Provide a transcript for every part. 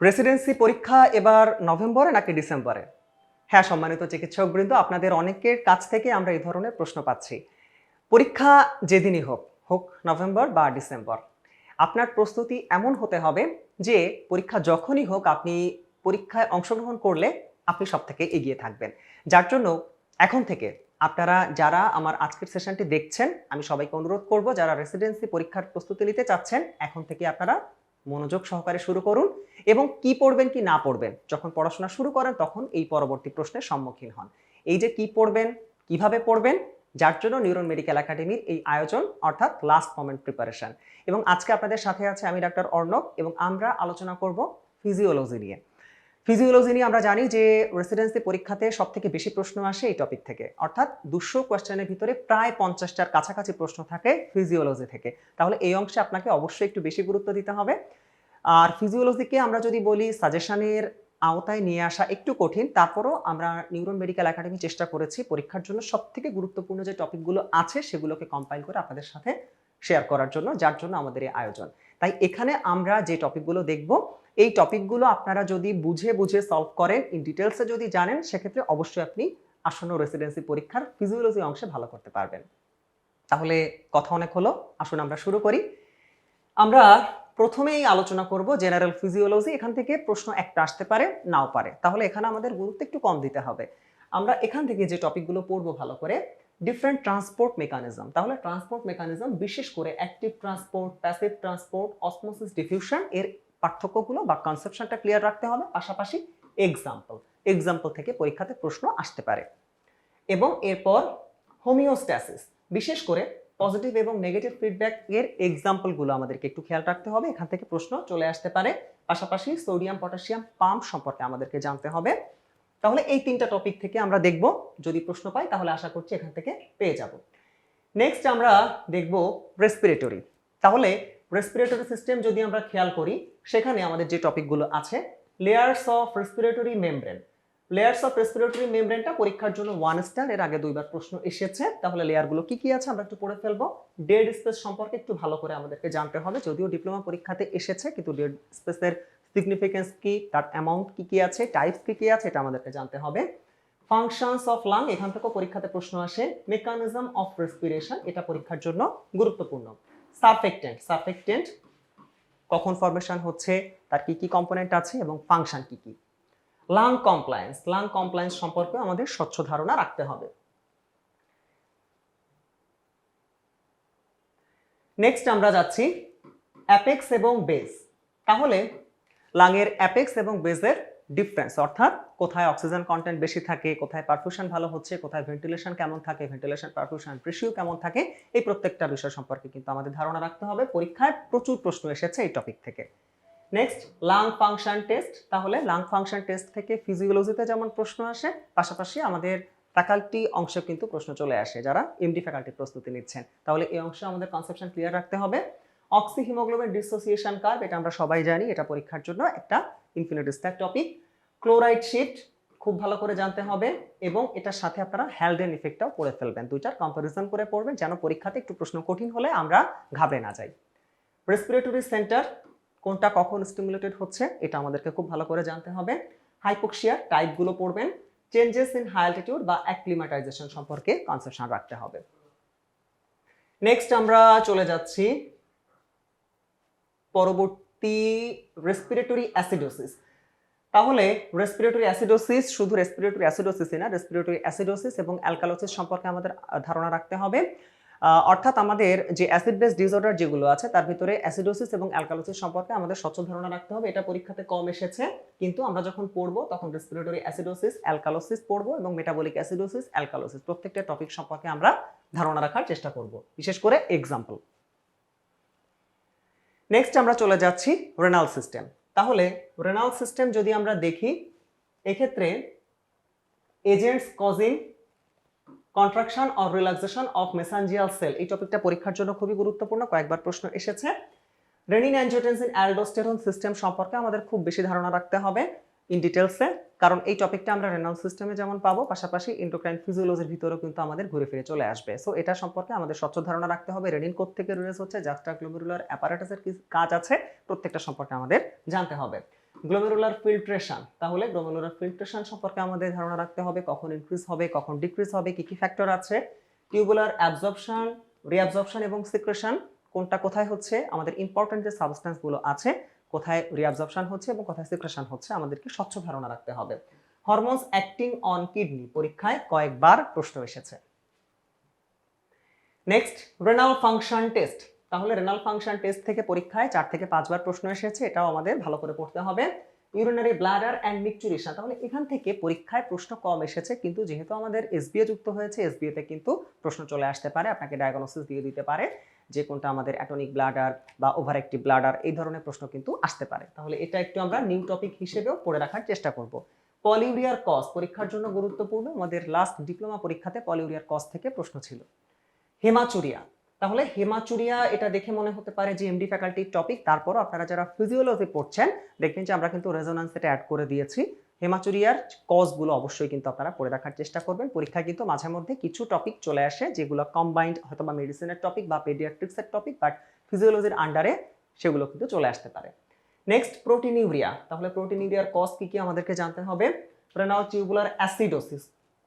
Residency পরীক্ষা এবার নভেম্বরে নাকি ডিসেম্বরে? হ্যাঁ সম্মানিত চিকিৎসকবৃন্দ, আপনাদের অনেকের কাছ থেকে আমরা এই ধরনের প্রশ্ন পাচ্ছি। পরীক্ষা যেদিনই হোক হোক নভেম্বর বা ডিসেম্বর, আপনার প্রস্তুতি এমন হতে হবে যে পরীক্ষা যখনই হোক, আপনি পরীক্ষায় অংশগ্রহণ করলে আপনি সব থেকে এগিয়ে থাকবেন। যার জন্য এখন থেকে আপনারা যারা আমার আজকের সেশনটি দেখছেন, আমি সবাইকে অনুরোধ করব, যারা রেসিডেন্সি পরীক্ষার প্রস্তুতি নিতে চাচ্ছেন, এখন থেকে আপনারা মনোযোগ সহকারে শুরু করুন এবং কি পড়বেন, কি না পড়বেন। যখন পড়াশোনা শুরু করেন, তখন এই পরবর্তী প্রশ্নের সম্মুখীন হন। এই যে কি পড়বেন, কীভাবে পড়বেন, যার জন্য নিউরন মেডিকেল একাডেমির এই আয়োজন, অর্থাৎ লাস্ট মোমেন্ট প্রিপারেশন এবং আজকে আপনাদের সাথে আছে আমি ডাক্তার অর্ণব এবং আমরা আলোচনা করব ফিজিওলজি নিয়ে। ফিজিওলজি নিয়ে আমরা জানি যে রেসিডেন্সি পরীক্ষাতে সব থেকে বেশি প্রশ্ন আসে এই টপিক থেকে। অর্থাৎ দুশো কোয়েশ্চেনের ভিতরে প্রায় পঞ্চাশটার কাছাকাছি প্রশ্ন থাকে ফিজিওলজি থেকে। তাহলে এই অংশে আপনাকে অবশ্যই একটু বেশি গুরুত্ব দিতে হবে। আর ফিজিওলজিকে আমরা যদি বলি সাজেশনের আওতায় নিয়ে আসা একটু কঠিন, তারপরও আমরা নিউরন মেডিকেল একাডেমি চেষ্টা করেছি পরীক্ষার জন্য সব থেকে গুরুত্বপূর্ণ যে টপিকগুলো আছে সেগুলোকে কম্পাইল করে আপনাদের সাথে শেয়ার করার জন্য, যার জন্য আমাদের এই আয়োজন। তাই এখানে আমরা যে টপিকগুলো দেখব এই টপিকগুলো আপনারা যদি বুঝে বুঝে সলভ করেন ইন ডিটেলসে যদি জানেন, সেক্ষেত্রে অবশ্যই আপনি আসন্ন রেসিডেন্সি পরীক্ষার ফিজিওলজি অংশে ভালো করতে পারবেন। তাহলে কথা অনেক হলো, আসুন আমরা শুরু করি। আমরা প্রথমেই আলোচনা করব জেনারেল ফিজিওলজি এখান থেকে প্রশ্ন একটা আসতে পারে, নাও পারে। তাহলে এখানে আমাদের গুরুত্ব একটু কম দিতে হবে। আমরা এখান থেকে যে টপিকগুলো পড়ব ভালো করে ডিফারেন্ট ট্রান্সপোর্ট মেকানিজম তাহলে ট্রান্সপোর্ট মেকানিজম বিশেষ করে active transport passive transport osmosis diffusion এর পার্থক্যগুলো বা কনসেপশনটা ক্লিয়ার রাখতে হবে। পাশাপাশি এক্সাম্পল এক্সাম্পল থেকে পরীক্ষাতে প্রশ্ন আসতে পারে। এবং এরপর হোমিওস্ট্যাসিস বিশেষ করে পজিটিভ এবং নেগেটিভ ফিডব্যাক এর এক্সাম্পলগুলো আমাদেরকে একটু খেয়াল রাখতে হবে। এখান থেকে প্রশ্ন চলে আসতে পারে। পাশাপাশি সোডিয়াম পটাশিয়াম পাম্প সম্পর্কে আমাদেরকে জানতে হবে। তাহলে এই তিনটা টপিক থেকে আমরা দেখব, যদি প্রশ্ন পাই তাহলে আশা করছি এখান থেকে পেয়ে যাব। নেক্সট আমরা দেখব রেসপিরেটরি তাহলে রেসপিরেটরি সিস্টেম যদি আমরা খেয়াল করি, সেখানে আমাদের যে টপিকগুলো আছে layers of respiratory membrane layers of respiratory মেমব্রেনটা পরীক্ষার জন্য ওয়ান স্টার এর আগে দুইবার প্রশ্ন এসেছে। তাহলে লেয়ারগুলো কি কি আছে আমরা একটু পড়ে ফেলব। ডেড স্পেস সম্পর্কে একটু ভালো করে আমাদেরকে জানতে হবে। যদিও ডিপ্লোমা পরীক্ষাতে এসেছে, কিন্তু ডেড স্পেসের সিগনিফিকেন্স কি, তার অ্যামাউন্ট কি কি আছে টাইপস কি কি আছে, এটা আমাদেরকে জানতে হবে। ফাংশনস অফ লাং এখান থেকেও পরীক্ষাতে প্রশ্ন আসে। মেকানিজম অফ রেসপিরেশন এটা পরীক্ষার জন্য গুরুত্বপূর্ণ। সারফেক্টেন্ট সারফেক্টেন্ট কখন ফরমেশন হচ্ছে, তার কি কি কম্পোনেন্ট আছে এবং ফাংশন কি কি? লাং কমপ্লায়েন্স লাং কমপ্লায়েন্স সম্পর্কে আমাদের স্বচ্ছ ধারণা রাখতে হবে। নেক্সট আমরা যাচ্ছি অ্যাপেক্স এবং বেস তাহলে লাংয়ের অ্যাপেক্স এবং বেজের ডিফারেন্স অর্থাৎ কোথায় অক্সিজেন কন্টেন্ট বেশি থাকে, কোথায় পারফিউশন ভালো হচ্ছে, কোথায় ভেন্টিলেশন কেমন থাকে ভেন্টিলেশন পারফিউশন রেশিও কেমন থাকে, এই প্রত্যেকটা বিষয় সম্পর্কে কিন্তু আমাদের ধারণা রাখতে হবে। পরীক্ষায় প্রচুর প্রশ্ন এসেছে এই টপিক থেকে। নেক্সট লাং ফাংশন টেস্ট তাহলে লাং ফাংশন টেস্ট থেকে ফিজিওলজিতে যেমন প্রশ্ন আসে, পাশাপাশি আমাদের ফ্যাকাল্টি অংশে কিন্তু প্রশ্ন চলে আসে, যারা এমডি ফ্যাকাল্টি প্রস্তুতি নিচ্ছেন। তাহলে এই অংশে আমাদের কনসেপশন ক্লিয়ার রাখতে হবে। অক্সি হিমোগ্লোবিন ডিসোসিয়েশন কার্ভ এটা আমরা সবাই জানি, এটা পরীক্ষার জন্য একটা infinity stack topic chloride shift খুব ভালো করে জানতে হবে এবং এটার সাথে আপনারা হ্যালডেন ইফেক্টটাও পড়ে ফেলবেন। দুইটার কম্পারিজন করে পড়বেন যেন পরীক্ষাতে একটু প্রশ্ন কঠিন হলে আমরা ঘাবড়ে না যাই। রেসপিরেটরি সেন্টার কোনটা কখন স্টিমুলেটেড হচ্ছে, এটা আমাদেরকে খুব ভালো করে জানতে হবে। হাইপোক্সিয়ার টাইপগুলো পড়বেন। চেঞ্জেস ইন হাই অ্যালটিটিউড বা অ্যাক্লিমাটাইজেশন সম্পর্কে কনসেপশন রাখতে হবে। নেক্সট আমরা চলে যাচ্ছি। পরবর্তী রেসপিরেটরি অ্যাসিডোসিস তাহলে রেসপিরেটরি অ্যাসিডোসিস শুধু রেসপিরেটরি অ্যাসিডোসিসই না রেসপিরেটরি অ্যাসিডোসিস এবং অ্যালকালোসিস সম্পর্কে আমাদের ধারণা রাখতে হবে। অর্থাৎ আমাদের যে অ্যাসিড বেস ডিসঅর্ডার যেগুলো আছে, তার ভিতরে অ্যাসিডোসিস এবং অ্যালকালোসিস সম্পর্কে আমাদের সচল ধারণা রাখতে হবে। এটা পরীক্ষাতে কম এসেছে, কিন্তু আমরা যখন পড়ব, তখন রেসপিরেটরি অ্যাসিডোসিস অ্যালকালোসিস পড়ব এবং মেটাবলিক অ্যাসিডোসিস অ্যালকালোসিস প্রত্যেকটা টপিক সম্পর্কে আমরা ধারণা রাখার চেষ্টা করব। বিশেষ করে এক্সাম্পল নেক্সট আমরা চলে যাচ্ছি রেনাল সিস্টেম তাহলে রেনাল সিস্টেম যদি আমরা দেখি, এক্ষেত্রে agents causing contraction of relaxation of mesangial cell এই টপিকটা পরীক্ষার জন্য খুবই গুরুত্বপূর্ণ, কয়েকবার প্রশ্ন এসেছে। রেনিন অ্যাঞ্জিওটেন্সিন অ্যালডোস্টেরন সিস্টেম সম্পর্কে আমাদের খুব বেশি ধারণা রাখতে হবে। ইন ডিটেলসে কারণ এই টপিকটা আমরা রেনাল সিস্টেমে যেমন পাবো, পাশাপাশি ইন্ডোক্রাইন ফিজিওলজির ভিতরেও কিন্তু আমাদের ঘুরে ফিরে চলে আসবে। সো এটা সম্পর্কে আমাদের স্বচ্ছ ধারণা রাখতে হবে। রেনিন থেকে রিলিজ হচ্ছে? জাস্ট্রা গ্লোমেরুলার অ্যাপারেটাসের কি কাজ আছে? প্রত্যেকটা সম্পর্কে আমাদের জানতে হবে। গ্লোমেরুলার ফিল্ট্রেশন তাহলে গ্লোমেরুলার ফিল্ট্রেশন সম্পর্কে আমাদের ধারণা রাখতে হবে। কখন ইনক্রিজ হবে, কখন ডিক্রিজ হবে, কি কি ফ্যাক্টর আছে? টিউবুলার অ্যাবজর্পশন রিঅ্যাবজর্পশন এবং সিক্রেশন কোনটা কোথায় হচ্ছে? আমাদের ইম্পর্টেন্ট যে সাবস্টেন্সগুলো আছে কোথায় রিঅ্যাবজর্পশন হচ্ছে এবং কোথায় সিক্রেশন হচ্ছে আমাদেরকে স্বচ্ছ ধারণা রাখতে হবে। হরমোনস অ্যাক্টিং অন কিডনি পরীক্ষায় কয়েকবার প্রশ্ন এসেছে। নেক্সট রেনাল ফাংশন টেস্ট তাহলে রেনাল ফাংশন টেস্ট থেকে পরীক্ষায় চার থেকে পাঁচবার প্রশ্ন এসেছে, এটাও আমাদের ভালো করে পড়তে হবে। ইউরিনারি ব্লাডার অ্যান্ড মিকচুরেশন তাহলে এখান থেকে পরীক্ষায় প্রশ্ন কম এসেছে, কিন্তু যেহেতু আমাদের এসবিএ যুক্ত হয়েছে এসবিএ তে কিন্তু প্রশ্ন চলে আসতে পারে, আপনাকে ডায়াগনোসিস দিয়ে দিতে পারে। যে কোনটা আমাদের অ্যাটনিক ব্লাডার বা ওভার অ্যাক্টিভ ব্লাডার এই ধরনের প্রশ্ন কিন্তু আসতে পারে। তাহলে এটা একটু আমরা নিউ টপিক হিসেবেও পড়ে রাখার চেষ্টা করব। পলিউরিয়ার কস পরীক্ষার জন্য গুরুত্বপূর্ণ। আমাদের লাস্ট ডিপ্লোমা পরীক্ষাতে পলিউরিয়ার কস থেকে প্রশ্ন ছিল। হেমাচুরিয়া তাহলে হেমাচুরিয়া এটা দেখে মনে হতে পারে যে এমডি ফ্যাকাল্টির টপিক তারপরও আপনারা যারা ফিজিওলজি পড়ছেন, দেখবেন যে আমরা কিন্তু রেজোনান্স এটা অ্যাড করে দিয়েছি। হেমাচুরিয়ার কজগুলো অবশ্যই কিন্তু আপনারা পড়ে রাখার চেষ্টা করবেন। পরীক্ষায় কিন্তু মাঝে মধ্যে কিছু টপিক চলে আসে, যেগুলো কম্বাইন্ড হয়তো বা মেডিসিনের টপিক বা পেডিয়াট্রিক্সের টপিক বাট ফিজিওলজির আন্ডারে সেগুলো কিন্তু চলে আসতে পারে। নেক্সট প্রোটিন ইউরিয়া তাহলে প্রোটিন ইউরিয়ার কজ কি কি আমাদেরকে জানতে হবে? রেনাল টিউবুলার অ্যাসিডোসিস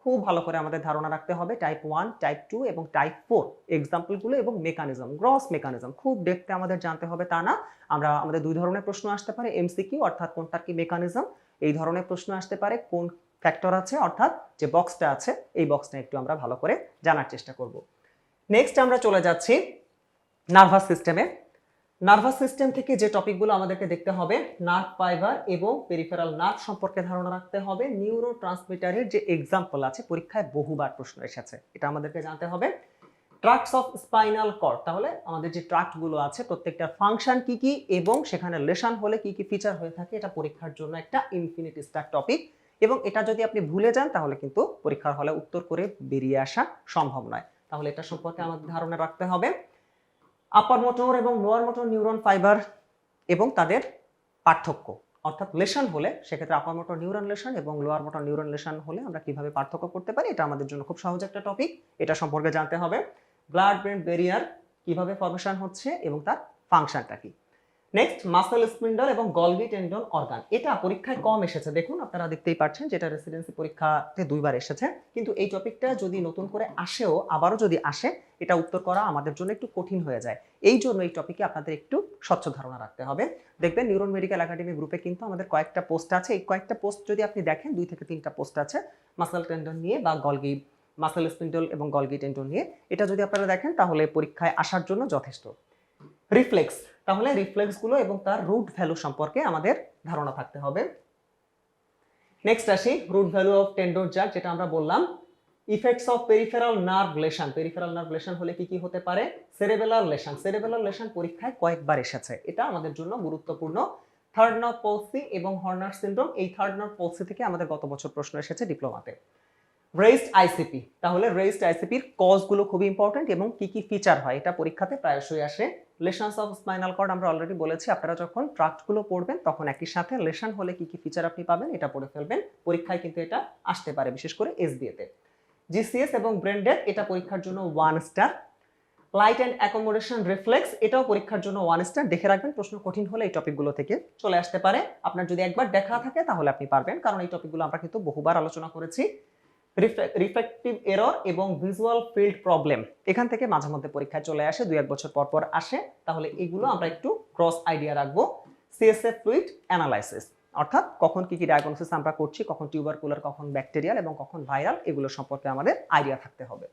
খুব ভালো করে আমাদের ধারণা রাখতে হবে। টাইপ ওয়ান টাইপ টু এবং টাইপ ফোর এক্সাম্পলগুলো এবং মেকানিজম গ্রস মেকানিজম খুব ডেপথে আমাদের জানতে হবে তা না। আমরা, আমাদের দুই ধরনের প্রশ্ন আসতে পারে এমসিকিউ অর্থাৎ কোনটার কি মেকানিজম এই ধরনের প্রশ্ন আসতে পারে, কোন ফ্যাক্টর আছে, অর্থাৎ যে বক্সটা আছে, এই বক্সটা একটু আমরা ভালো করে জানার চেষ্টা করব। নেক্সট আমরা চলে যাচ্ছি নার্ভাস সিস্টেমে নার্ভাস সিস্টেম থেকে যে টপিকগুলো আমাদেরকে দেখতে হবে নার্ভ ফাইবার এবং পেরিফেরাল নার্ভ সম্পর্কে ধারণা রাখতে হবে। নিউরো ট্রান্সমিটারের যে এক্সাম্পল আছে, পরীক্ষায় বহুবার প্রশ্ন এসেছে, এটা আমাদেরকে জানতে হবে। ট্রাক্টস অফ স্পাইনাল কর্ড তাহলে আমাদের যে ট্রাক্টগুলো আছে, প্রত্যেকটা ফাংশন কি কি এবং সেখানে লেশন হলে কি কি ফিচার হয়ে থাকে, এটা পরীক্ষার জন্য একটা ইনফিনিট স্টার টপিক এবং এটা যদি আপনি ভুলে যান, তাহলে কিন্তু পরীক্ষার হলে উত্তর করে বেরিয়ে আসা সম্ভব নয়। তাহলে এটা সম্পর্কে আমাদের ধারণা রাখতে হবে। আপার মোটর এবং লোয়ার মোটর নিউরন ফাইবার এবং তাদের পার্থক্য, অর্থাৎ লেশন হলে সেক্ষেত্রে আপার মোটর নিউরন লেশন এবং লোয়ার মোটর নিউরন লেশন হলে আমরা কীভাবে পার্থক্য করতে পারি, এটা আমাদের জন্য খুব সহজ একটা টপিক এটা সম্পর্কে জানতে হবে। ব্লাড ব্রেন ব্যারিয়ার কীভাবে ফর্মেশন হচ্ছে এবং তার ফাংশনটা কি? নেক্সট মাসেল স্পিন্ডল এবং গলগি টেন্ডন অর্গান এটা পরীক্ষায় কম এসেছে। দেখুন, আপনারা দেখতেই পাচ্ছেন যেটা রেসিডেন্সি পরীক্ষাতে দুইবার এসেছে। কিন্তু এই টপিকটা যদি নতুন করে আসেও, আবারও যদি আসে, এটা উত্তর করা আমাদের জন্য একটু কঠিন হয়ে যায়। এই জন্য এই টপিকে আপনাদের একটু স্বচ্ছ ধারণা রাখতে হবে। দেখবেন নিউরন মেডিকেল একাডেমি গ্রুপে কিন্তু আমাদের কয়েকটা পোস্ট আছে। এই কয়েকটা পোস্ট যদি আপনি দেখেন, দুই থেকে তিনটা পোস্ট আছে মাসেল টেন্ডন নিয়ে বা গলগি মাসেল স্পিন্ডল এবং গলগি টেন্ডন নিয়ে। এটা যদি আপনারা দেখেন, তাহলে পরীক্ষায় আসার জন্য যথেষ্ট। রিফ্লেক্স। তাহলে রিফ্লেক্সগুলো এবং তার রুট ভ্যালু সম্পর্কে আমাদের ধারণা থাকতে হবে। নেক্সট আসি, root value of tendon jerk, যেটা আমরা বললাম। Effects of peripheral nerve lesion. Peripheral nerve lesion হলে কি কি হতে পারে? সেরেবেলার লেশন। সেরেবেলার লেশন পরীক্ষায় কয়েকবার এসেছে। এটা আমাদের জন্য গুরুত্বপূর্ণ। থার্ড নার্ভ পলসি এবং হর্নার সিন্ড্রোম, এই থার্ড নার্ভ পলসি থেকে আমাদের গত বছর প্রশ্ন এসেছে ডিপ্লোমাতে। রেস্ট আইসিপি তাহলে রেস্ট আইসিপির কজগুলো খুবই ইম্পর্টেন্ট এবং কি কি ফিচার হয়, এটা পরীক্ষাতে প্রায়শই আসে। লেশনস অফ স্পাইনাল কর্ড আমরা অলরেডি বলেছি, আপনারা যখন ট্রাক্টগুলো পড়বেন, তখন একই সাথে লেশন হলে কি কি ফিচার আপনি পাবেন, এটা পড়ে ফেলবেন। পরীক্ষায় কিন্তু এটা আসতে পারে, বিশেষ করে এসবিএতে জিসিএস এবং ব্রেন্ডেড এটা পরীক্ষার জন্য one star light and accommodation reflex এটাও পরীক্ষার জন্য ওয়ান স্টার দেখে রাখবেন, প্রশ্ন কঠিন হলে এই টপিকগুলো থেকে চলে আসতে পারে। আপনার যদি একবার দেখা থাকে, তাহলে আপনি পারবেন। কারণ এই টপিকগুলো আমরা কিন্তু বহুবার আলোচনা করেছি। রিফ্লেকটিভ এরর এবং ভিজুয়াল ফিল্ড প্রবলেম এখান থেকে মাঝে মধ্যে পরীক্ষায় চলে আসে, দুই এক বছর পর পর আসে। তাহলে এগুলো আমরা একটু ক্রস আইডিয়া রাখব। সিএসএফ ফ্লুইড অ্যানালাইসিস অর্থাৎ কখন কি কি ডায়াগনোসিস আমরা করছি, কখন টিউবার কুলার কখন ব্যাকটেরিয়াল এবং কখন ভাইরাল এগুলো সম্পর্কে আমাদের আইডিয়া থাকতে হবে।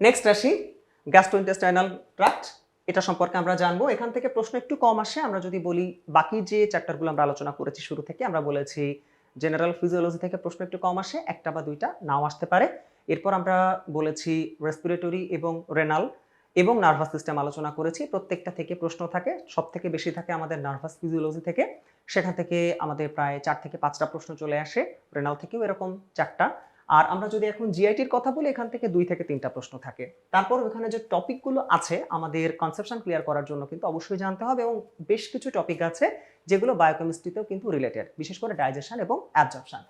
নেক্সট আসি গ্যাস্ট্রোইন্টেস্টাইনাল ট্রাক্ট এটা সম্পর্কে আমরা জানব। এখান থেকে প্রশ্ন একটু কম আসে। আমরা যদি বলি বাকি যে চ্যাপ্টারগুলো আমরা আলোচনা করেছি শুরু থেকে, আমরা বলেছি জেনারেল ফিজিওলজি থেকে প্রশ্ন একটু কম আসে, একটা বা দুইটা নাও আসতে পারে। এরপর আমরা বলেছি রেসপিরেটরি এবং রেনাল এবং নার্ভাস সিস্টেম আলোচনা করেছি। প্রত্যেকটা থেকে প্রশ্ন থাকে সব থেকে বেশি থাকে আমাদের নার্ভাস ফিজিওলজি থেকে। সেখান থেকে আমাদের প্রায় চার থেকে পাঁচটা প্রশ্ন চলে আসে। রেনাল থেকেও এরকম চারটা। আর আমরা যদি এখন জিআইটির কথা বলি, এখান থেকে দুই থেকে তিনটা প্রশ্ন থাকে। তারপর ওখানে যে টপিকগুলো আছে, আমাদের কনসেপশন ক্লিয়ার করার জন্য কিন্তু অবশ্যই জানতে হবে এবং বেশ কিছু টপিক আছে যেগুলো বায়োকেমিস্ট্রিতেও কিন্তু রিলেটেড বিশেষ করে ডাইজেশন এবং অ্যাবজর্পশন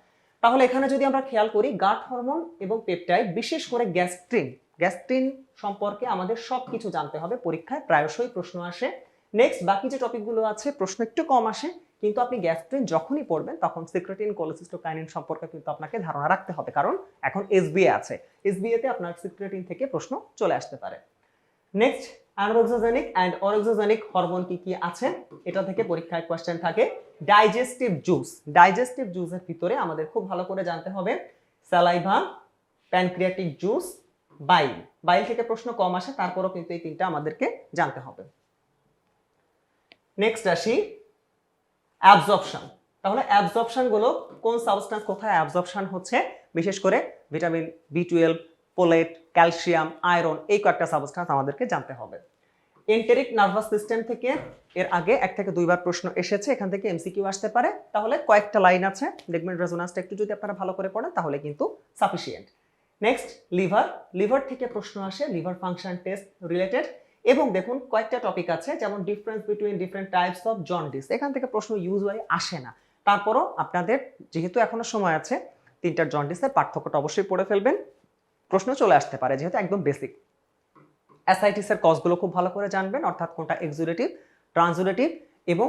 তাহলে এখানে যদি আমরা খেয়াল করি গাট হরমোন এবং পেপটাইড বিশেষ করে গ্যাস্ট্রিন গ্যাস্ট্রিন সম্পর্কে আমাদের সব কিছু জানতে হবে। পরীক্ষায় প্রায়শই প্রশ্ন আসে। নেক্সট বাকি যে টপিকগুলো আছে, প্রশ্ন একটু কম আসে। কিন্তু আপনি গ্যাস্ট্রিন যখনই পড়বেন, তখন সিক্রেটিন কোলোসিস্টোকাইনিন সম্পর্কে কিন্তু আপনাকে ধারণা রাখতে হবে। কারণ এখন এসবিএ আছে। এসবিএ তে আপনার সিক্রেটিন থেকে প্রশ্ন চলে আসতে পারে। Next anorexigenic and orexigenic hormone কি কি আছে? এটা থেকে পরীক্ষায় কোয়েশ্চেন থাকে। ডাইজেস্টিভ জুস ডাইজেস্টিভ জুসের ভিতরে আমাদের খুব ভালো করে জানতে হবে। Saliva pancreatic juice bile bile থেকে প্রশ্ন কম আসে, তারপরও কিন্তু এই তিনটা আমাদেরকে জানতে হবে। নেক্সট আসি। অ্যাবজর্পশন। তাহলে অ্যাবজর্পশনগুলো কোন সাবস্টেন্স কোথায় অ্যাবজর্পশন হচ্ছে? বিশেষ করে vitamin B twelve folate calcium iron এই কয়েকটা সাবস্টেন্স আমাদেরকে জানতে হবে। এন্টেরিক নার্ভাস সিস্টেম থেকে এর আগে এক থেকে দুইবার প্রশ্ন এসেছে, এখান থেকে এমসিকিউ আসতে পারে। তাহলে কয়েকটা লাইন আছে, দেখবেন রেজোনান্সটা একটু যদি আপনারা ভালো করে পড়েন, তাহলে কিন্তু সাফিসিয়েন্ট নেক্সট লিভার লিভার থেকে প্রশ্ন আসে লিভার ফাংশন টেস্ট রিলেটেড এবং দেখুন কয়েকটা টপিক আছে, যেমন difference between different types of jaundice এখান থেকে প্রশ্ন ইউজুয়ালি আসে না। তারপরও আপনাদের যেহেতু এখনও সময় আছে, তিনটার জন্ডিসের পার্থক্যটা অবশ্যই পড়ে ফেলবেন। প্রশ্ন চলে আসতে পারে, যেহেতু একদম বেসিক অ্যাসাইটিসের কজগুলো খুব ভালো করে জানবেন, অর্থাৎ কোনটা এক্সুরেটিভ ট্রানজুরেটিভ এবং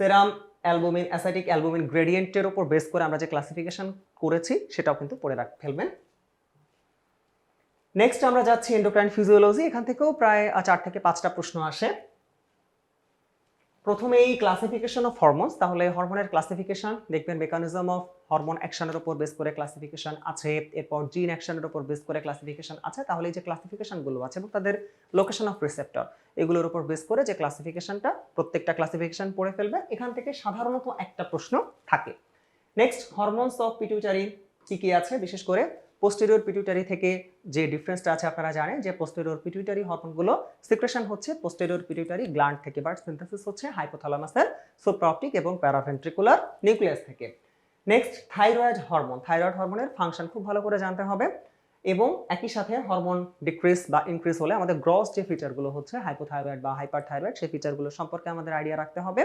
সেরাম অ্যালবুমিন অ্যাসাইটিক অ্যালবুমিন গ্রেডিয়েন্টের উপর বেস করে আমরা যে ক্লাসিফিকেশন করেছি, সেটাও কিন্তু পড়ে রাখ, ফেলবেন। নেক্সট আমরা যাচ্ছি এন্ডোক্রাইন ফিজিওলজি এখান থেকেও প্রায় চার থেকে পাঁচটা প্রশ্ন আসে। প্রথমে এই ক্লাসিফিকেশন অফ হরমোনস তাহলে হরমোনের ক্লাসিফিকেশন দেখবেন মেকানিজম অফ হরমোন অ্যাকশনের উপর বেস করে ক্লাসিফিকেশন আছে, এরপর জিন অ্যাকশনের উপর বেস করে ক্লাসিফিকেশন আছে, তাহলে এই যে ক্লাসিফিকেশনগুলো আছে এবং তাদের লোকেশন অফ রিসেপ্টর এগুলোর উপর বেস করে যে ক্লাসিফিকেশনটা প্রত্যেকটা ক্লাসিফিকেশন পড়ে ফেলবে, এখান থেকে সাধারণত একটা প্রশ্ন থাকে। নেক্সট হরমোনস অফ পিটিউটারি কি কি আছে? বিশেষ করে পোস্টেরিয়র পিটিউটারি থেকে যে ডিফারেন্সটা আছে আপনারা জানেন যে পোস্টেরিয়র পিটিউটারি হরমোনগুলো সিক্রেশন হচ্ছে পোস্টেরিয়র পিটিউটারি গ্ল্যান্ড থেকে বাট সিনথেসিস হচ্ছে হাইপোথ্যালামাসের সুপ্রাপটিক এবং প্যারাভেন্ট্রিকুলার নিউক্লিয়াস থেকে। নেক্সট থাইরয়েড হরমোন থাইরয়েড হরমোনের ফাংশন খুব ভালো করে জানতে হবে এবং একই সাথে হরমোন ডিক্রিজ বা ইনক্রিজ হলে আমাদের গ্রস যে ফিচারগুলো হচ্ছে হাইপোথাইরয়েড বা হাইপার থাইরয়েড সেই ফিচারগুলো সম্পর্কে আমাদের আইডিয়া রাখতে হবে।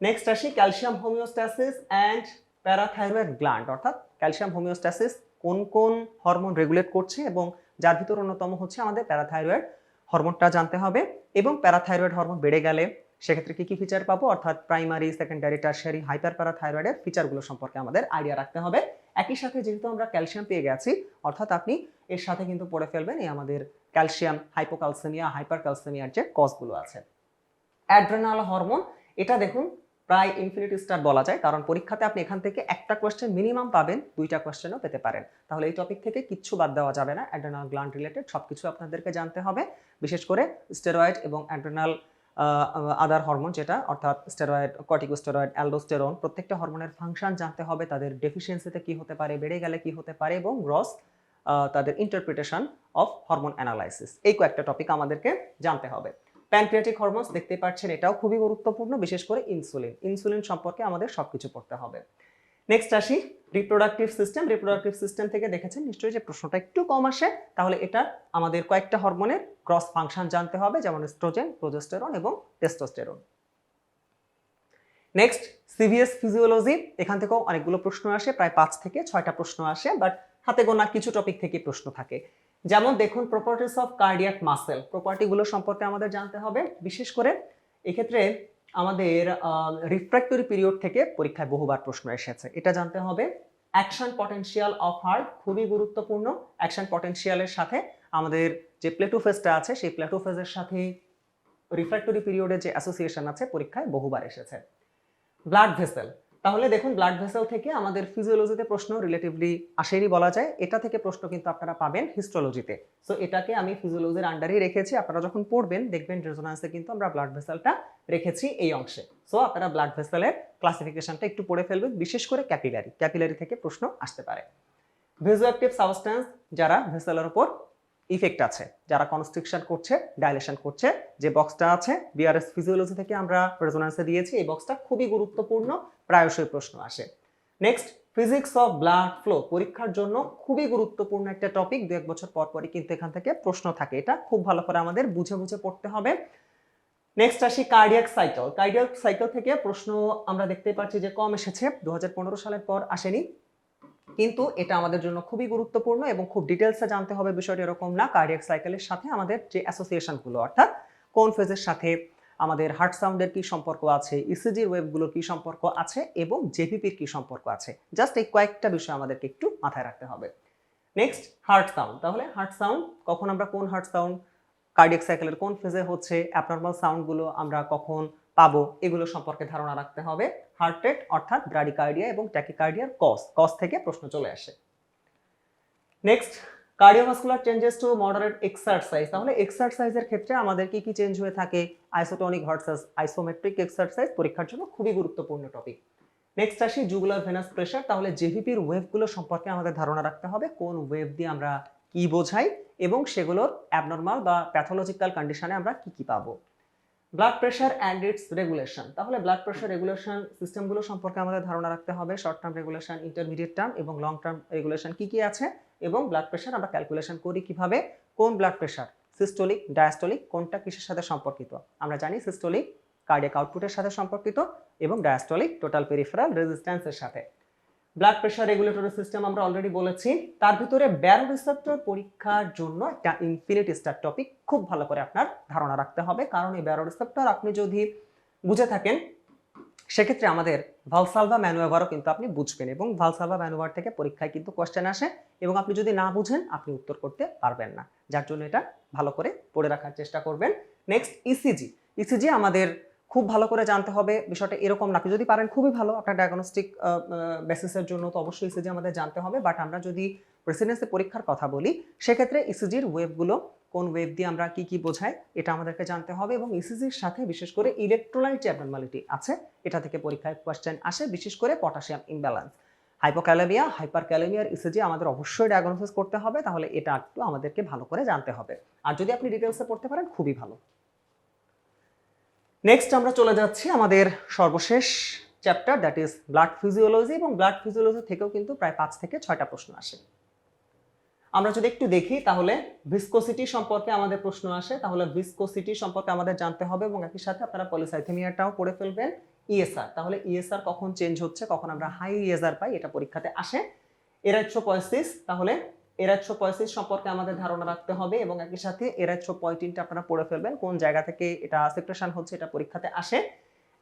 নেক্সট আসি calcium homeostasis and parathyroid gland অর্থাৎ ক্যালসিয়াম হোমিওস্ট্যাসিস কোন কোন হরমোন রেগুলেট করছে এবং যার ভিতর অন্যতম হচ্ছে আমাদের প্যারাথাইরয়েড হরমোনটা জানতে হবে এবং প্যারাথাইরয়েড হরমোন বেড়ে গেলে সেক্ষেত্রে কি কি ফিচার পাবো? অর্থাৎ প্রাইমারি সেকেন্ডারি টার্সারি হাইপার প্যারাথাইরয়েডের ফিচারগুলো সম্পর্কে আমাদের আইডিয়া রাখতে হবে। একই সাথে যেহেতু আমরা ক্যালসিয়াম পেয়ে গেছি, অর্থাৎ আপনি এর সাথে কিন্তু পড়ে ফেলবেন এই আমাদের ক্যালসিয়াম হাইপোক্যালসেমিয়া হাইপার ক্যালসেমিয়ার যে কজগুলো আছে। অ্যাড্রেনাল হরমোন, এটা দেখুন প্রায় ইনফিনিটি স্টার বলা যায়, কারণ পরীক্ষাতে আপনি এখান থেকে একটা কোয়েশ্চেন মিনিমাম পাবেন, দুইটা কোয়েশ্চেনও পেতে পারেন। তাহলে এই টপিক থেকে কিচ্ছু বাদ দেওয়া যাবে না। অ্যাড্রেনাল গ্ল্যান্ড রিলেটেড সব কিছু আপনাদেরকে জানতে হবে। বিশেষ করে স্টেরয়েড এবং অ্যাড্রেনাল আদার হরমোন যেটা, অর্থাৎ স্টেরয়েড কর্টিকোস্টেরয়েড অ্যালডোস্টেরন প্রত্যেকটা হরমোনের ফাংশন জানতে হবে। তাদের ডেফিসিয়েন্সিতে কি হতে পারে, বেড়ে গেলে কি হতে পারে এবং গ্রস তাদের ইন্টারপ্রিটেশন অফ হরমোন অ্যানালাইসিস এই কয়েকটা টপিক আমাদেরকে জানতে হবে। প্যানক্রিয়াটিক হরমোনস দেখতে পাচ্ছেন, এটাও খুবই গুরুত্বপূর্ণ, বিশেষ করে ইনসুলিন। ইনসুলিন সম্পর্কে আমাদের সবকিছু পড়তে হবে। নেক্সট আসি রিপ্রোডাক্টিভ সিস্টেম রিপ্রোডাক্টিভ সিস্টেম থেকে দেখেছেন, নিশ্চয়ই যে প্রশ্নটা একটু কম আসে, তাহলে এটা আমাদের কয়েকটা হরমোনের ক্রস ফাংশন জানতে হবে, যেমন স্ট্রোজেন প্রোজেস্টেরন এবং টেস্টোস্টেরন নেক্সট সিভিএস ফিজিওলজি এখান থেকেও অনেকগুলো প্রশ্ন আসে, প্রায় পাঁচ থেকে ছয়টা প্রশ্ন আসে বাট হাতে গোনা কিছু টপিক থেকে প্রশ্ন থাকে। যেমন দেখুন প্রপার্টিস অফ কার্ডিয়াক মাসেল প্রপার্টিগুলো সম্পর্কে আমাদের জানতে হবে। বিশেষ করে এক্ষেত্রে আমাদের রিফ্র্যাক্টরি পিরিয়ড থেকে পরীক্ষায় বহুবার প্রশ্ন এসেছে। এটা জানতে হবে। অ্যাকশন পটেনশিয়াল অফ হার্ট খুবই গুরুত্বপূর্ণ। অ্যাকশন পটেনশিয়ালের সাথে আমাদের যে প্লেটোফেজটা আছে, সেই প্লেটোফেজের সাথে রিফ্র্যাক্টরি পিরিয়ডের যে অ্যাসোসিয়েশন আছে, পরীক্ষায় বহুবার এসেছে। ব্লাড ভেসেল তাহলে দেখুন ব্লাড ভেসেল থেকে আমাদের ফিজিওলজিতে প্রশ্ন রিলেটিভলি আসেনি বলা যায়। এটা থেকে প্রশ্ন কিন্তু আপনারা পাবেন হিস্টোলজিতে সো এটাকে আমি ফিজিওলজির আন্ডারেই রেখেছি। আপনারা যখন পড়বেন, দেখবেন রেজোনান্সে কিন্তু আমরা ব্লাড ভেসেলটা রেখেছি এই অংশে। সো আপনারা ব্লাড ভেসেলের ক্লাসিফিকেশনটা একটু পড়ে ফেলবেন, বিশেষ করে ক্যাপিলারি ক্যাপিলারি থেকে প্রশ্ন আসতে পারে। ভিজুঅ্যাক্টিভ সাবস্টেন্স যারা ভেসেলের উপর ইফেক্ট আছে। যারা কনস্ট্রিকশন করছে ডাইলেশন করছে, যে বক্সটা আছে বিআরএস ফিজিওলজি থেকে আমরা রেজোনান্সে দিয়েছি, এই বক্সটা খুবই গুরুত্বপূর্ণ, প্রায়শই প্রশ্ন আসে। Next physics of blood flow পরীক্ষার জন্য খুবই গুরুত্বপূর্ণ একটা টপিক দু এক বছর পর পরই কিন্তু এখান থেকে প্রশ্ন থাকে। এটা খুব ভালো করে আমাদের বুঝে বুঝে পড়তে হবে। নেক্সট আসি কার্ডিয়াক সাইকেল কার্ডিয়াক সাইকেল থেকে প্রশ্ন আমরা দেখতে পাচ্ছি যে কম এসেছে, দু হাজার পনেরো সালের পর আসেনি। কিন্তু এটা আমাদের জন্য খুবই গুরুত্বপূর্ণ এবং খুব ডিটেলসে জানতে হবে বিষয়টি এরকম না। কার্ডিয়াক সাইকেলের সাথে আমাদের যে অ্যাসোসিয়েশনগুলো অর্থাৎ কোন ফেজের সাথে আমাদের হার্ট সাউন্ডের কি সম্পর্ক আছে ইসিজির ওয়েভগুলোর কি সম্পর্ক আছে এবং জেভিপির কি সম্পর্ক আছে। জাস্ট এই কয়েকটা বিষয় আমাদেরকে একটু মাথায় রাখতে হবে। নেক্সট হার্ট সাউন্ড তাহলে হার্ট সাউন্ড কখন আমরা কোন হার্ট সাউন্ড কার্ডিয়াক সাইকেলের কোন ফেজে হচ্ছে অ্যাবনর্মাল সাউন্ডগুলো আমরা কখন পাবো, এগুলো সম্পর্কে ধারণা রাখতে হবে। হার্ট রেট অর্থাৎ ব্রাডিকার্ডিয়া এবং ট্যাকিকার্ডিয়ার কস কস থেকে প্রশ্ন চলে আসে। Next cardiovascular changes to moderate exercise তাহলে এক্সারসাইজের ক্ষেত্রে আমাদের কি কি চেঞ্জ হয়ে থাকে? আইসোটনিক ভার্সাস আইসোমেট্রিক এক্সারসাইজ পরীক্ষার জন্য খুবই গুরুত্বপূর্ণ টপিক নেক্সট আসি জুগুলার ভেনাস প্রেশার তাহলে জেভিপির ওয়েভগুলো সম্পর্কে আমাদের ধারণা রাখতে হবে, কোন ওয়েভ দিয়ে আমরা কি বোঝাই এবং সেগুলোর অ্যাবনর্মাল বা প্যাথোলজিক্যাল কন্ডিশনে আমরা কি কি পাবো। Blood pressure and its regulation তাহলে ব্লাড প্রেশার রেগুলেশন সিস্টেমগুলো সম্পর্কে আমাদের ধারণা রাখতে হবে short term regulation intermediate term এবং লং টার্ম রেগুলেশন কি কি আছে এবং ব্লাড প্রেশার আমরা ক্যালকুলেশন করি কীভাবে, কোন ব্লাড প্রেশার সিস্টোলিক ডায়াস্টোলিক কোনটা কিসের সাথে সম্পর্কিত? আমরা জানি সিস্টোলিক কার্ডিয়াক আউটপুটের সাথে সম্পর্কিত এবং ডায়াস্টোলিক টোটাল পেরিফেরাল রেজিস্ট্যান্সের সাথে। ব্লাড প্রেশার রেগুলেটরি সিস্টেম আমরা অলরেডি বলেছি। তার ভিতরে ব্যারো রিসেপ্টর পরীক্ষার জন্য একটা ইনফিনিট স্টার টপিক খুব ভালো করে আপনার ধারণা রাখতে হবে। কারণ এই ব্যারো রিসেপ্টর আপনি যদি বুঝে থাকেন, সেক্ষেত্রে আমাদের ভালসালভা ম্যানুয়ারও কিন্তু আপনি বুঝবেন এবং ভালসালভা ম্যানুয়ার থেকে পরীক্ষায় কিন্তু কোয়েশ্চেন আসে এবং আপনি যদি না বুঝেন, আপনি উত্তর করতে পারবেন না। যার জন্য এটা ভালো করে পড়ে রাখার চেষ্টা করবেন। নেক্সট ইসিজি ইসিজি আমাদের খুব ভালো করে জানতে হবে, বিষয়টা এরকম না। যদি পারেন, খুবই ভালো আপনার ডায়াগনস্টিক বেসিসের জন্য তো অবশ্যই ইসিজি আমাদের জানতে হবে। বাট আমরা যদি প্রেসিডেন্সি পরীক্ষার কথা বলি, সেক্ষেত্রে ইসিজির ওয়েভগুলো কোন ওয়েভ দিয়ে আমরা কি কি বোঝাই, এটা আমাদেরকে জানতে হবে। এবং ইসিজির সাথে বিশেষ করে ইলেকট্রোলাইট অ্যাবনর্মালিটি আছে, এটা থেকে পরীক্ষায় কোয়েশ্চেন আসে, বিশেষ করে পটাশিয়াম ইমব্যালেন্স হাইপোক্যালেমিয়া হাইপার ক্যালেমিয়ার ইসিজি আমাদের অবশ্যই ডায়াগনোসিস করতে হবে, তাহলে এটা একটু আমাদেরকে ভালো করে জানতে হবে। আর যদি আপনি ডিটেলসে পড়তে পারেন, খুবই ভালো। নেক্সট আমরা চলে যাচ্ছি আমাদের সর্বশেষ chapter that is blood physiology এবং ব্লাড ফিজিওলজি থেকেও কিন্তু প্রায় পাঁচ থেকে ছয়টা প্রশ্ন আসে। আমরা যদি একটু দেখি, তাহলে ভিসকোসিটি সম্পর্কে আমাদের প্রশ্ন আসে। তাহলে ভিসকোসিটি সম্পর্কে আমাদের জানতে হবে এবং একই সাথে আপনারা পলিসাইথেমিয়াটাও পড়ে ফেলবেন। ইএসআর তাহলে ইএসআর কখন চেঞ্জ হচ্ছে, কখন আমরা হাই ইএসআর পাই, এটা পরীক্ষাতে আসে। এর একশো পঁয়ত্রিশ তাহলে এর একশো পঁয়ত্রিশ সম্পর্কে আমাদের ধারণা রাখতে হবে এবং একই সাথে এর একশো পঁয়ত্রিশটা আপনারা পড়ে ফেলবেন, কোন জায়গা থেকে এটা সেক্রেশন হচ্ছে এটা পরীক্ষাতে আসে।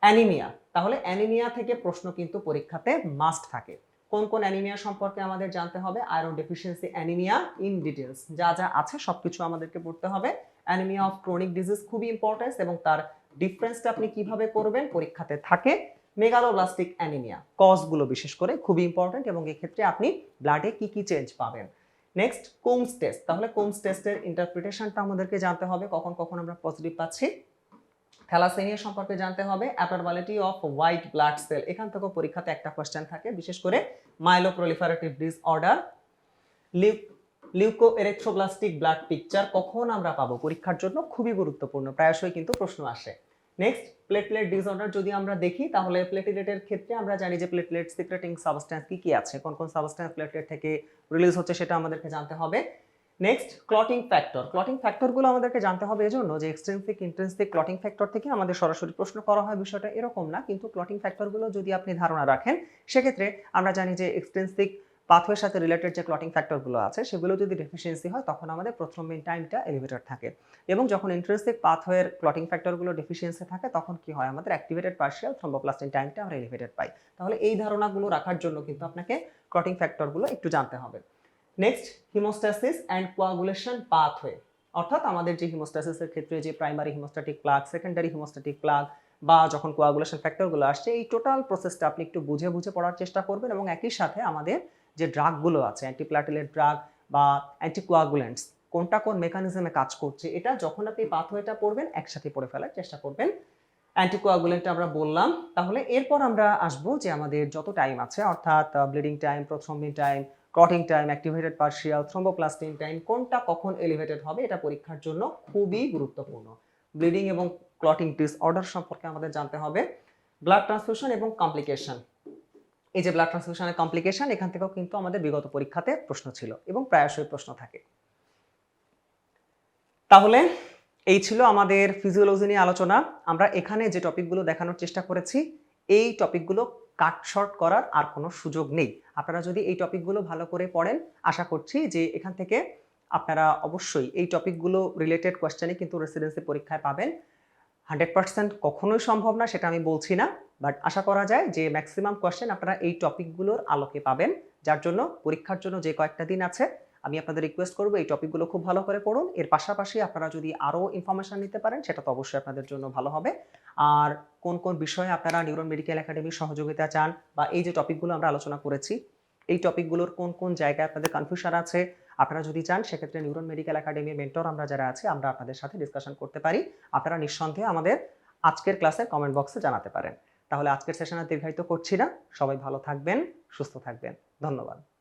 অ্যানিমিয়া তাহলে অ্যানিমিয়া থেকে প্রশ্ন কিন্তু পরীক্ষাতে মাস্ট থাকে। কোন কোন অ্যানিমিয়া সম্পর্কে আমাদের জানতে হবে? Iron deficiency anaemia in details যা যা আছে সবকিছু আমাদেরকে পড়তে হবে। অ্যানিমিয়া অফ ক্রনিক ডিজিজ খুবই ইম্পর্টেন্স এবং তার ডিফারেন্সটা আপনি কীভাবে করবেন পরীক্ষাতে থাকে। মেগালোব্লাস্টিক অ্যানিমিয়া কজগুলো বিশেষ করে খুবই ইম্পর্টেন্ট এবং এক্ষেত্রে আপনি ব্লাডে কি কি চেঞ্জ পাবেন। নেক্সট কোমস টেস্ট তাহলে কোমস টেস্টের ইন্টারপ্রিটেশনটা আমাদেরকে জানতে হবে, কখন কখন আমরা পজিটিভ পাচ্ছি। থ্যালাসেমিয়া সম্পর্কে জানতে হবে abnormality of white blood cell এখান থেকেও পরীক্ষাতে একটা কোয়েশ্চেন থাকে, বিশেষ করে মাইলোপ্রলিফারেটিভ ডিসঅর্ডার লিউ লিউকো এরেথ্রোব্লাস্টিক ব্লাড পিকচার কখন আমরা পাবো? পরীক্ষার জন্য খুবই গুরুত্বপূর্ণ, প্রায়শই কিন্তু প্রশ্ন আসে। নেক্সট প্লেটলেট ডিসঅর্ডার যদি আমরা দেখি, তাহলে প্লেটলেটের ক্ষেত্রে আমরা জানি যে প্লেটলেট সিক্রেটিং সাবস্ট্যান্স কি কি আছে, কোন কোন সাবস্ট্যান্স প্লেটলেট থেকে রিলিজ হচ্ছে সেটা আমাদেরকে জানতে হবে। নেক্সট ক্লটিং ফ্যাক্টর ক্লটিং ফ্যাক্টরগুলো আমাদেরকে জানতে হবে এজন্য যে এক্সটেন্সিক ইন্টেন্সিক ক্লটিং ফ্যাক্টর থেকে আমাদের সরাসরি প্রশ্ন করা হয় বিষয়টা এরকম না, কিন্তু ক্লটিং ফ্যাক্টরগুলো যদি আপনি ধারণা রাখেন, সেক্ষেত্রে আমরা জানি যে এক্সটেন্সিক পাথওয়ের সাথে রিলেটেড যে ক্লটিং ফ্যাক্টরগুলো আছে, সেগুলো যদি ডেফিসিয়েন্সি হয়, তখন আমাদের প্রথম মেন টাইমটা এলিভেটেড থাকে। এবং যখন ইন্টারেস্টিক পাথওয়ের ক্লটিং ফ্যাক্টরগুলো ডেফিসিয়েন্সি থাকে, তখন কি হয়? আমাদের অ্যাক্টিভেটেড পার্শিয়াল থ্রম্বোপ্লাস্টিন টাইমটা আমরা এলিভেটেড পাই। তাহলে এই ধারণাগুলো রাখার জন্য কিন্তু আপনাকে ক্লটিং ফ্যাক্টরগুলো একটু জানতে হবে। Next haemostasis and coagulation pathway অর্থাৎ আমাদের যে হিমোস্ট্যাসিসের ক্ষেত্রে যে primary haemostatic plug secondary haemostatic plug বা যখন কোয়াগুলেশন ফ্যাক্টরগুলো আসছে, এই টোটাল প্রসেসটা আপনি একটু বুঝে বুঝে পড়ার চেষ্টা করবেন এবং একই সাথে আমাদের যে ড্রাগগুলো আছে অ্যান্টিপ্লাটিলেট ড্রাগ বা অ্যান্টিকোয়াগুলেন্টস কোনটা কোন মেকানিজমে কাজ করছে, এটা যখন আপনি পাথওয়েটা পড়বেন, একসাথে পড়ে ফেলার চেষ্টা করবেন। অ্যান্টিকোয়াগুলেন্ট আমরা বললাম। তাহলে এরপর আমরা আসব যে আমাদের যত টাইম আছে, অর্থাৎ bleeding time prothrombin time clotting time activated partial thromboplastin time কোনটা কখন এলিভেটেড হবে, এটা পরীক্ষার জন্য খুবই গুরুত্বপূর্ণ। ব্লিডিং এবং ক্লটিং ডিসঅর্ডার সম্পর্কে আমাদের জানতে হবে। ব্লাড ট্রান্সফিউশন এবং কমপ্লিকেশন এই যে ব্লাড ট্রান্সফিউশনের কমপ্লিকেশন এখান থেকেও কিন্তু আমাদের বিগত পরীক্ষাতে প্রশ্ন ছিল এবং প্রায়শই প্রশ্ন থাকে। তাহলে এই ছিল আমাদের ফিজিওলজি নিয়ে আলোচনা। আমরা এখানে যে টপিকগুলো দেখানোর চেষ্টা করেছি, এই টপিকগুলো কাট শর্ট করার আর কোনো সুযোগ নেই। আপনারা যদি এই টপিকগুলো ভালো করে পড়েন, আশা করছি যে এখান থেকে আপনারা অবশ্যই এই টপিকগুলো রিলেটেড কোয়েশ্চেনে কিন্তু রেসিডেন্সি পরীক্ষায় পাবেন। হান্ড্রেড পার্সেন্ট কখনোই সম্ভব না, সেটা আমি বলছি না। বাট আশা করা যায় যে ম্যাক্সিমাম কোয়েশ্চেন আপনারা এই টপিকগুলোর আলোকে পাবেন, যার জন্য পরীক্ষার জন্য যে কয়েকটা দিন আছে, আমি আপনাদের রিকোয়েস্ট করব এই টপিকগুলো খুব ভালো করে পড়ুন। এর পাশাপাশি আপনারা যদি আরও ইনফরমেশন নিতে পারেন, সেটা তো অবশ্যই আপনাদের জন্য ভালো হবে। আর কোন কোন বিষয়ে আপনারা নিউরন মেডিকেল একাডেমির সহযোগিতা চান, বা এই যে টপিকগুলো আমরা আলোচনা করেছি, এই টপিকগুলোর কোন কোন জায়গায় আপনাদের কনফিউশন আছে আপনারা যদি চান, সেক্ষেত্রে নিউরন মেডিকেল একাডেমির মেন্টর আমরা যারা আছি, আমরা আপনাদের সাথে ডিসকাশন করতে পারি। আপনারা নিঃসন্দেহে আমাদের আজকের ক্লাসের কমেন্ট বক্সে জানাতে পারেন। তাহলে আজকের সেশন আর দীর্ঘায়িত করছি না। সবাই ভালো থাকবেন, সুস্থ থাকবেন। ধন্যবাদ।